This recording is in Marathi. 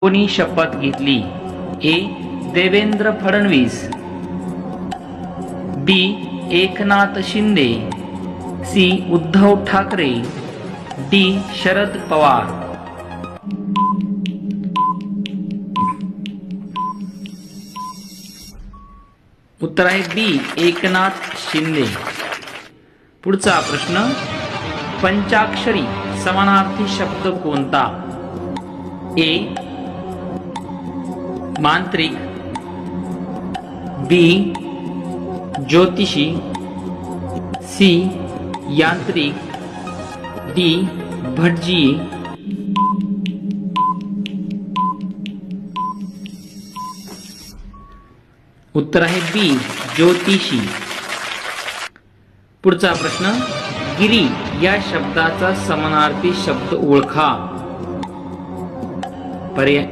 कोणी शपथ घेतली? A. Devendra Fadnavis. B. Eknath Shinde. C. Uddhav Thackeray. D. Sharad Pawar. उत्तर आहे बी. एकनाथ शिंदे. पुढचा प्रश्न. पंचाक्षरी समानार्थी शब्द कोणता? ए. मांत्रिक बी ज्योतिषी सी यांत्रिक डी भटजी. उत्तर आहे बी ज्योतिषी. पुढचा प्रश्न गिरी या शब्दाचा समानार्थी शब्द ओळखा. पर्याय